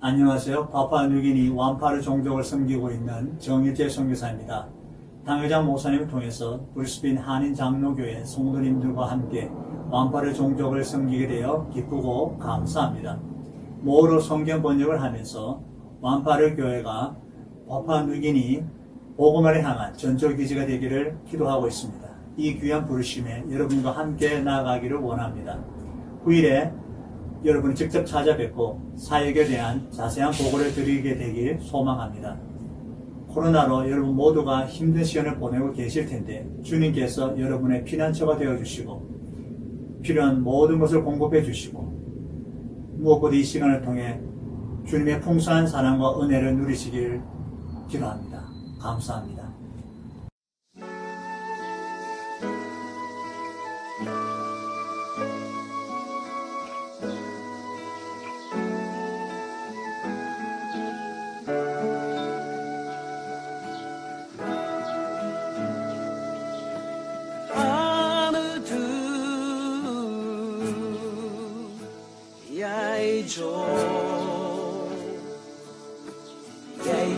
안녕하세요. 파파뉴기니 완파르 종족을 섬기고 있는 정일재 선교사입니다. 당회장 목사님을 통해서 브리스빈 한인 장로교회 성도님들과 함께 완파르 종족을 섬기게 되어 기쁘고 감사합니다. 모로 성경 번역을 하면서 완파르 교회가 파파뉴기니 복음을 향한 전적 기지가 되기를 기도하고 있습니다. 이 귀한 부르심에 여러분과 함께 나아가기를 원합니다. 후일에 여러분이 직접 찾아뵙고 사역에 대한 자세한 보고를 드리게 되길 소망합니다. 코로나로 여러분 모두가 힘든 시간을 보내고 계실 텐데 주님께서 여러분의 피난처가 되어 주시고 필요한 모든 것을 공급해 주시고 무엇보다 이 시간을 통해 주님의 풍성한 사랑과 은혜를 누리시길 기도합니다. 감사합니다. 어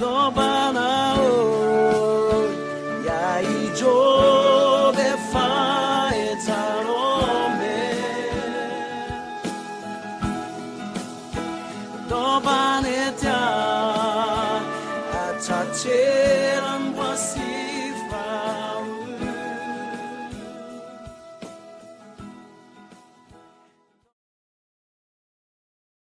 또 Dobaneta Atacheran Wasi